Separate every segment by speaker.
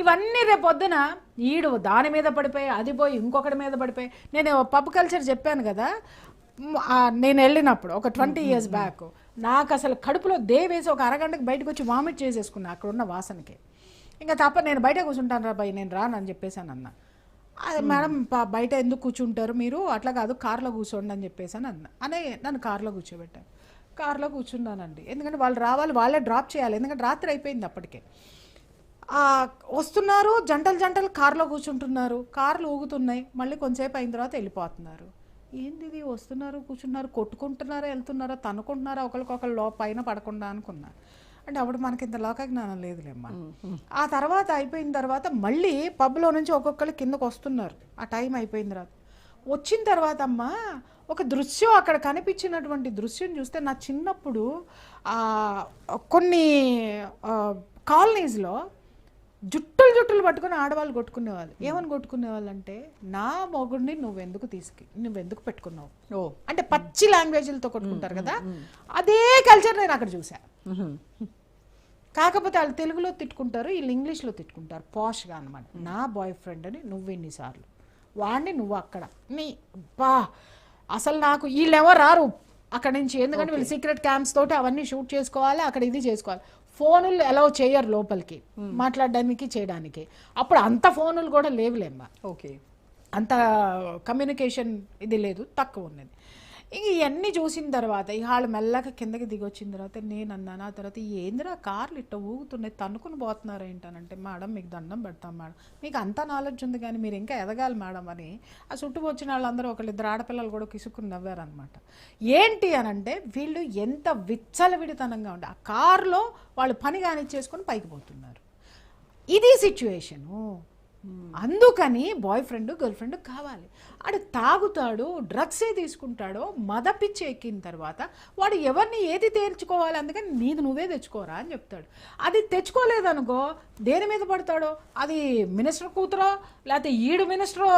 Speaker 1: ఇవన్నీ రేపు పొద్దున ఈడు దాని మీద పడిపోయి అది పోయి ఇంకొకటి మీద పడిపోయి. నేను పబ్ కల్చర్ చెప్పాను కదా నేను వెళ్ళినప్పుడు ఒక ట్వంటీ ఇయర్స్ బ్యాక్ నాకు అసలు కడుపులో దేవేసి ఒక అరగంటకి బయటకు వచ్చి వామిట్ చేసేసుకున్నా అక్కడ ఉన్న వాసనకి. ఇంకా తప్ప నేను బయట కూర్చుంటాను రా నేను రాను అని చెప్పేసాను అన్న. అది మేడం బయట ఎందుకు కూర్చుంటారు మీరు? అట్లా కాదు కార్లో కూర్చోండి అని చెప్పేసాను అన్న. అనే నన్ను కార్లో కూర్చోబెట్టాను కార్లో కూర్చున్నానండి. ఎందుకంటే వాళ్ళు రావాలి వాళ్ళే డ్రాప్ చేయాలి. ఎందుకంటే రాత్రి అయిపోయింది అప్పటికే. వస్తున్నారు జంటలు జంటలు కార్లో కూర్చుంటున్నారు. కార్లు ఊగుతున్నాయి. మళ్ళీ కొంతసేపు అయిన తర్వాత వెళ్ళిపోతున్నారు. ఏంది ఇది? వస్తున్నారు కూర్చున్నారు కొట్టుకుంటున్నారా వెళ్తున్నారా తనుకుంటున్నారా ఒకరికొకరు లో పైన పడకుండా అనుకున్నా అంటే అప్పుడు మనకి ఇంత లోకజ్ఞానం లేదులేమ్మా. ఆ తర్వాత అయిపోయిన తర్వాత మళ్ళీ పబ్లో నుంచి ఒక్కొక్కరు కిందకు వస్తున్నారు. ఆ టైం అయిపోయిన తర్వాత. వచ్చిన తర్వాత అమ్మా ఒక దృశ్యం అక్కడ కనిపించినటువంటి దృశ్యం చూస్తే నా చిన్నప్పుడు కొన్ని కాలనీస్లో జుట్టులు జుట్టులు పట్టుకుని ఆడవాళ్ళు కొట్టుకునేవాళ్ళు. ఏమని కొట్టుకునేవాళ్ళు అంటే నా మొగుడిని నువ్వెందుకు తీసుకు నువ్వెందుకు పెట్టుకున్నావు?
Speaker 2: ఓ.
Speaker 1: అంటే పచ్చి లాంగ్వేజ్లతో కొట్టుకుంటారు కదా. అదే కల్చర్ నేను అక్కడ చూసా కాకపోతే వాళ్ళు తెలుగులో తిట్టుకుంటారు వీళ్ళు ఇంగ్లీష్లో తిట్టుకుంటారు పాష్గా అనమాట నా బాయ్ ఫ్రెండ్ అని నువ్వు ఎన్నిసార్లు వాడిని నువ్వు అక్కడ నీ బా అసలు నాకు వీళ్ళెవో రారు అక్కడ నుంచి ఎందుకంటే వీళ్ళు సీక్రెట్ క్యాంప్స్ తోటి అవన్నీ షూట్ చేసుకోవాలి అక్కడ ఇది చేసుకోవాలి. ఫోనులు అలౌ చేయరు లోపలికి మాట్లాడడానికి చేయడానికి. అప్పుడు అంత ఫోనులు కూడా లేవులేమ్మా
Speaker 2: ఓకే
Speaker 1: అంత కమ్యూనికేషన్ ఇది లేదు తక్కువ ఉన్నది. ఇంక ఇవన్నీ చూసిన తర్వాత ఇక వాళ్ళు మెల్లగా కిందకి దిగొచ్చిన తర్వాత నేను అన్నాను ఆ తర్వాత ఏందిరా కార్లు ఇట్ట ఊగుతున్నాయి తన్నుకుని పోతున్నారు ఏంటనంటే మేడం మీకు దండం పెడతాం మేడం. మీకు అంత నాలెడ్జ్ ఉంది కానీ మీరు ఇంకా ఎదగాలి మేడం అని ఆ చుట్టూ వచ్చిన వాళ్ళందరూ ఒకళ్ళిద్దరు ఆడపిల్లలు కూడా కిసుకుని నవ్వారనమాట ఏంటి అని అంటే వీళ్ళు ఎంత విచ్చలవిడితనంగా ఉండే ఆ కారులో వాళ్ళు పని కానిచ్చేసుకొని పైకి పోతున్నారు. ఇది సిచ్యువేషను అందుకని బాయ్ ఫ్రెండ్ గర్ల్ ఫ్రెండ్ కావాలి. ఆడు తాగుతాడు డ్రగ్సే తీసుకుంటాడో మద పిచ్చి ఎక్కిన తర్వాత వాడు ఎవరిని ఏది తేల్చుకోవాలి అందుకని నీది నువ్వే తెచ్చుకోరా అని చెప్తాడు. అది తెచ్చుకోలేదనుకో దేని మీద పడతాడో? అది మినిస్టర్ కూతురో లేకపోతే ఈడు మినిస్టర్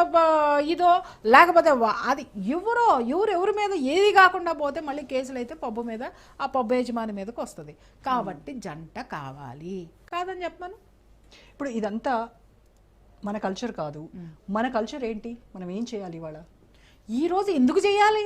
Speaker 1: ఇదో లేకపోతే అది ఎవరో ఎవరు ఎవరి మీద ఏది కాకుండా పోతే మళ్ళీ కేసులు అయితే పబ్బు మీద ఆ పబ్బు యజమాని మీదకి వస్తుంది. కాబట్టి జంట కావాలి. కాదని చెప్పమను.
Speaker 2: ఇప్పుడు ఇదంతా మన కల్చర్ కాదు. మన కల్చర్ ఏంటి? మనం ఏం చేయాలి ఇవాళ?
Speaker 1: ఈ రోజు ఎందుకు చేయాలి?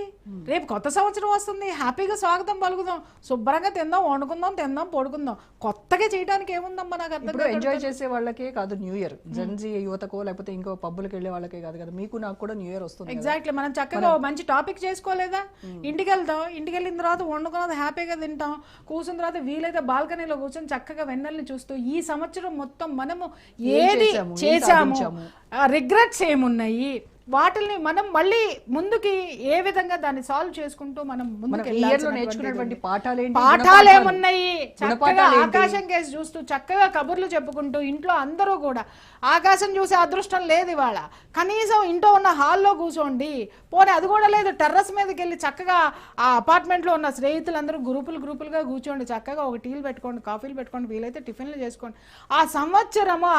Speaker 1: రేపు కొత్త సంవత్సరం వస్తుంది. హ్యాపీగా స్వాగతం పలుకుదాం. శుభ్రంగా తిందాం వండుకుందాం తిందాం పడుకుందాం. కొత్తగా చేయడానికి ఏముందమ్మా నాకు అర్థం
Speaker 2: ఎంజాయ్ చేసే వాళ్ళకే కాదు న్యూ ఇయర్ జెన్జీ యువతకో లేకపోతే ఇంకో పబ్బులకు వెళ్ళే వాళ్ళకే కాదు కదా. మీకు నాకు కూడా న్యూ ఇయర్ వస్తుంది.
Speaker 1: ఎగ్జాక్ట్లీ మనం చక్కగా మంచి టాపిక్ చేసుకోలేదా? ఇంటికి వెళ్తాం ఇంటికి వెళ్ళిన తర్వాత వండుకున్నది హ్యాపీగా తింటాం. కూర్చున్న తర్వాత వీలైతే బాల్కనీలో కూర్చొని చక్కగా వెన్నెల్ని చూస్తూ ఈ సంవత్సరం మొత్తం మనము ఏది
Speaker 2: సాధించాము.
Speaker 1: రిగ్రెట్స్ ఏమున్నాయి? వాటిని మనం మళ్ళీ ముందుకి ఏ విధంగా దాన్ని సాల్వ్ చేసుకుంటూ మనం
Speaker 2: నేర్చుకున్నటువంటి పాఠాలు
Speaker 1: ఏమున్నాయి? చక్కగా? ఆకాశం కేసి చూస్తూ చక్కగా కబుర్లు చెప్పుకుంటూ ఇంట్లో అందరూ కూడా ఆకాశం చూసే అదృష్టం లేదు ఇవాళ. కనీసం ఇంట్లో ఉన్న హాల్లో కూర్చోండి. పోనీ అది కూడా లేదు. టెర్రస్ మీదకి వెళ్ళి చక్కగా ఆ అపార్ట్మెంట్లో ఉన్న స్నేహితులందరూ గ్రూపులు గ్రూపులుగా కూర్చోండి. చక్కగా ఒక టీలు పెట్టుకోండి కాఫీలు పెట్టుకోండి వీలైతే టిఫిన్లు చేసుకోండి. ఆ సంవత్సరము